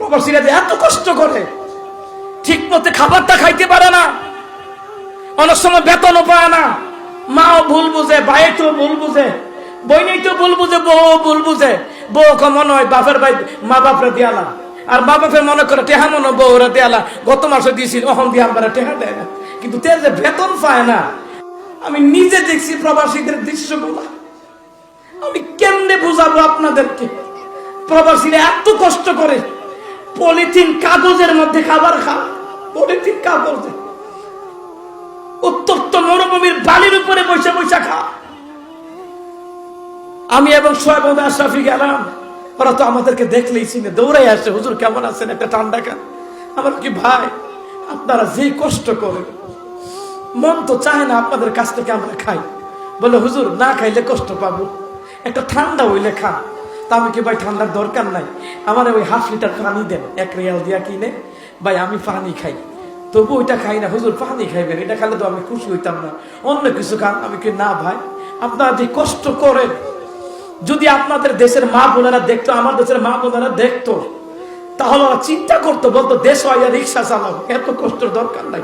প্রবাসীরা যে এত কষ্ট করে ঠিক মতো খাবারটা খাইতে পারে না, অনেক সময় বেতনও পায় না, মাও ভুল বুঝে ভাই তো ভুল বুঝে বইনেই তো ভুল বুঝে বউ ভুল বুঝে বউ কমন হয় বাপের ভাই মা বাপরে দিয়ালা, আর মা বাপে মনে করে টেহা মনে বউরা দিয়ালা, গত মাসে দিয়েছি অহন দিয়ে আমরা টেহা দেয় না, কিন্তু তে যে বেতন পায় না, আমি নিজে দেখছি প্রবাসীদের দৃশ্যগুলো, আমি কেমনে বুঝাবো আপনাদেরকে? প্রবাসীরা এত কষ্ট করে পলিথিন কাগজের মধ্যে খাবার খা। পলিথিন কাগজে। উত্তপ্ত মরুভূমির বালির উপরে বসে বসে খা। আমি এবং সোহেব আশরাফি গেলাম। ওরা তো আমাদেরকে দেখলেই চিনে। দৌড়াই আসে, হুজুর কেমন আছেন? একটা ঠান্ডা খান। আমার কি ভাই, আপনারা যে কষ্ট করেন, মন তো চায় না আপনাদের কাছ থেকে আমরা খাই। বলে, হুজুর, না খাইলে কষ্ট পাবো। একটা ঠান্ডা হইলে খা তা আমি কি ভাই, ঠান্ডার দরকার নাই। আমার ওই হাফ লিটার পানি দেন। এক রিয়াল দিয়া কিনে। ভাই, আমি পানি খাই। তবু ওইটা খাই না। হুজুর, পানি খাইবেন। এটা খাইলে তো আমি খুশি হইতাম না। অন্য কিছু খান। আমি কি না, ভাই, আপনারা যে কষ্ট করেন, যদি আপনাদের দেশের মা বোনেরা দেখতো, আমার দেশের মা বোনেরা দেখতো, তাহলে চিন্তা করতো, বলতো, দেশ হয় রিক্সা চালাও। এত কষ্টের দরকার নাই।